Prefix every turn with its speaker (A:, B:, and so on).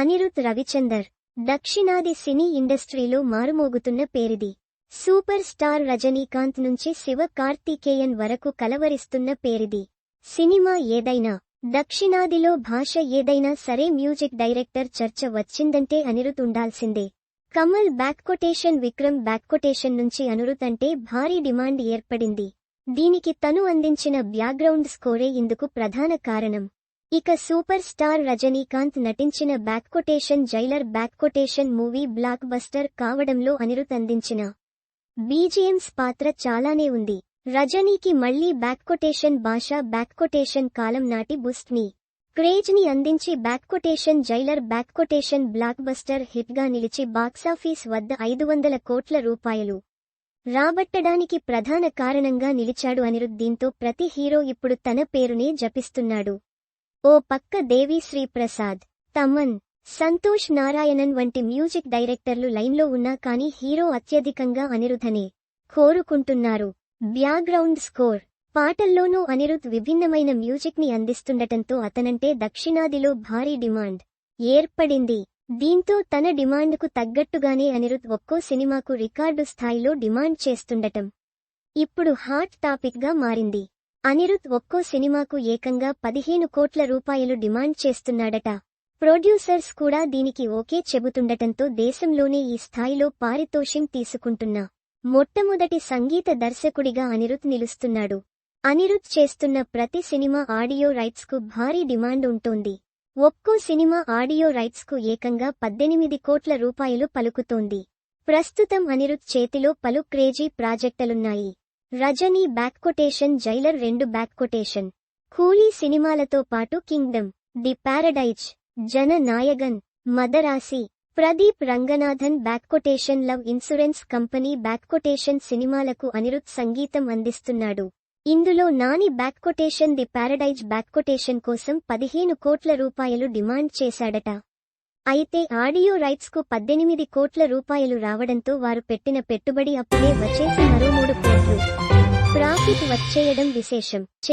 A: అనిరుత్ రవిచందర్ దక్షిణాది సినీ ఇండస్ట్రీలో మారుమోగుతున్న పేరిది. సూపర్ స్టార్ రజనీకాంత్ నుంచి శివ కార్తీకేయన్ వరకు కలవరిస్తున్న పేరిది. సినిమా ఏదైనా దక్షిణాదిలో భాష ఏదైనా సరే మ్యూజిక్ డైరెక్టర్ చర్చ వచ్చిందంటే అనిరుత్ ఉండాల్సిందే. Kamal back quotation Vikram back quotation నుంచి అనిరుద్ అంటే భారీ డిమాండ్ ఏర్పడింది. దీనికి తను అందించిన బ్యాక్గ్రౌండ్ స్కోరే ఇందుకు ప్రధాన కారణం. ఇక సూపర్ స్టార్ రజనీకాంత్ నటించిన back quotation Jailer back quotation movie blockbuster కావడంలో Anirudh అందించిన బీజిఎంస్ పాత్ర చాలానే ఉంది. రజనీకి మళ్ళీ back quotation Basha back quotation కాలం నాటి బుస్ట్ని క్రేజ్ని అందించి back quotation Jailer back quotation blockbuster హిట్గా నిలిచి బాక్సాఫీస్ వద్ద ఐదు వందల కోట్ల రూపాయలు రాబట్టడానికి ప్రధాన కారణంగా నిలిచాడు అనిరుద్దీంతో ప్రతి హీరో ఇప్పుడు తన పేరునే జపిస్తున్నాడు. ఓ పక్క దేవి శ్రీప్రసాద్ తమన్ సంతోష్ నారాయణన్ వంటి మ్యూజిక్ డైరెక్టర్లు లైన్లో ఉన్నా కానీ హీరో అత్యధికంగా అనిరుధనే కోరుకుంటున్నారు. బ్యాక్గ్రౌండ్ స్కోర్ పాటల్లోనూ అనిరుద్ విభిన్నమైన మ్యూజిక్ని అందిస్తుండటంతో అతనంటే దక్షిణాదిలో భారీ డిమాండ్ ఏర్పడింది. దీంతో తన డిమాండ్కు తగ్గట్టుగానే అనిరుద్ ఒక్కో సినిమాకు రికార్డు స్థాయిలో డిమాండ్ చేస్తుండటం ఇప్పుడు హాట్ టాపిక్గా మారింది. అనిరుద్ ఒక్కో సినిమాకు ఏకంగా పదిహేను కోట్ల రూపాయలు డిమాండ్ చేస్తున్నాడట. ప్రొడ్యూసర్స్ కూడా దీనికి ఓకే చెబుతుండటంతో దేశంలోనే ఈ స్థాయిలో పారితోషిం తీసుకుంటున్న మొట్టమొదటి సంగీత దర్శకుడిగా అనిరుద్ నిలుస్తున్నాడు. అనిరుద్ చేస్తున్న ప్రతి సినిమా ఆడియో రైట్స్కు భారీ డిమాండ్ ఉంటోంది. ఒక్కో సినిమా ఆడియో రైట్స్కు ఏకంగా పద్దెనిమిది కోట్ల రూపాయలు పలుకుతోంది. ప్రస్తుతం అనిరుద్ చేతిలో పలు క్రేజీ ప్రాజెక్టులున్నాయి. రజనీ బ్యాక్ కొటేషన్ జైలర్ రెండు బ్యాక్ కొటేషన్. కూలీ సినిమాలతో పాటు kingdom the paradise Jana Nayagan Madarasi Pradeep Ranganathan back quotation love insurance company back quotation సినిమాలకు అనిరుద్ సంగీతం అందిస్తున్నాడు. ఇందులో Nani back quotation the paradise back quotation కోసం పదిహేను కోట్ల రూపాయలు డిమాండ్ చేశాడట. అయితే ఆడియో రైట్స్కు పద్దెనిమిది కోట్ల రూపాయలు రావడంతో వారు పెట్టిన పెట్టుబడి అప్పుడే వచ్చేసి మరో మూడు కోట్లు. ప్రాఫిట్ వచ్చేయడం విశేషం.